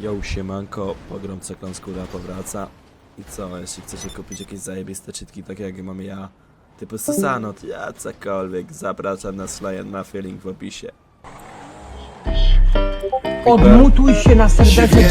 Yo, siemanko, pogrom Kląskura powraca. I co, jeśli chcecie kupić jakieś zajebiste czytki, takie jak mam ja, typu Susanot, ja cokolwiek, zapraszam na Sly Mafia, link w opisie. Odmutuj się na serdecznie.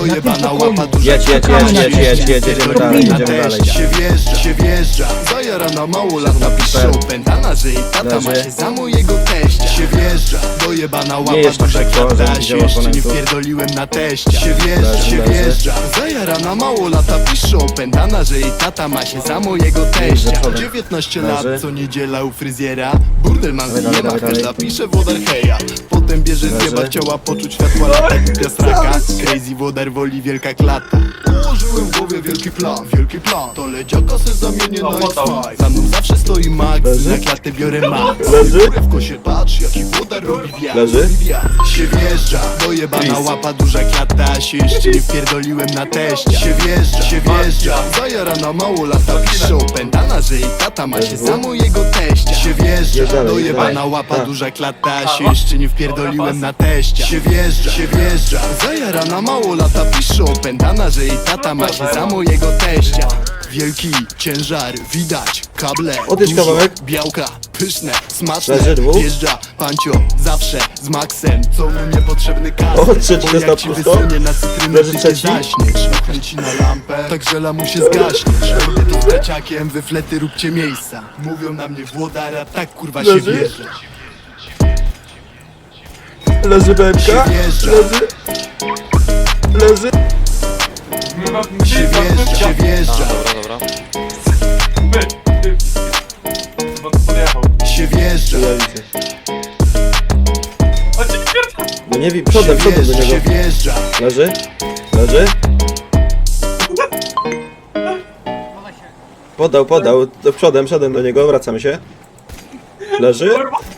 Dojebana łapa duża Jedź, jedź, jedź, jedź, jedź, jedź, jedziemy dalej, jedziemy dalej. Się wjeżdża, się wjeżdża Zajarana mało lata piszą Pętana, że jej tata ma się za mojego teścia Się wjeżdża, dojebana łapa jest tak duża że Się jeszcze nie wpierdoliłem na teścia Się wjeżdża, się wjeżdża Zajarana mało lata piszą Pętana, że jej tata ma się za mojego teścia przodu. 19 Leży. lat, co niedziela u fryzjera Burdel man Dawaj, zje ma, dawaj, dawaj. każda pisze wodar heja Potem bierze zjeba, chciała poczuć światła lata Głupia sraka, crazy wodar woli wielka klata Ułożyłem w głowie wielki plan, wielki plan. To leciaka se zamienię na X5 Za mną zawsze stoi Max, Leży. na klatę biorę Max. Leży. Górę w kosie patrz, jaki wodar robi wiatr. Leży. wiatr. Się wjeżdża, dojebana łapa, duża klata Się jeszcze nie wpierdoliłem na teścia Się wjeżdża, się wjeżdża Zajarana mało lata piszą Pętana, że jej tata ma się za mojego teścia. Się wjeżdża, dojebana łapa, Tak. duża klata Się jeszcze nie wpierdoliłem na teścia. Się wjeżdża, się wjeżdża Zajarana mało lata piszą Pętana, że jej tata ma się za mojego teścia Wielki ciężar, widać, kable dużo, kawałek. Białka, pyszne, smaczne Leży dwóch. Wjeżdża, pancio, zawsze z Maxem Co mu niepotrzebny kasy O, trzeci jest na pusto. na cytrynę, Leży ty trzeci. się zaśniesz na lampę, tak żela mu się zgaśniesz Robię to z braciakiem, wy flety róbcie miejsca Mówią na mnie Włodara, tak kurwa się Leży. wjeżdża Leży beczka, wjeżdża, leży. Się wjeżdża, się wjeżdża. Się wjeżdża, Ja widzę. No nie wiem, przodem, do wjeżdża, się niego. wjeżdża. Leży, leży. Podał, podał, do przodem, przodem do niego, wracamy się. Leży,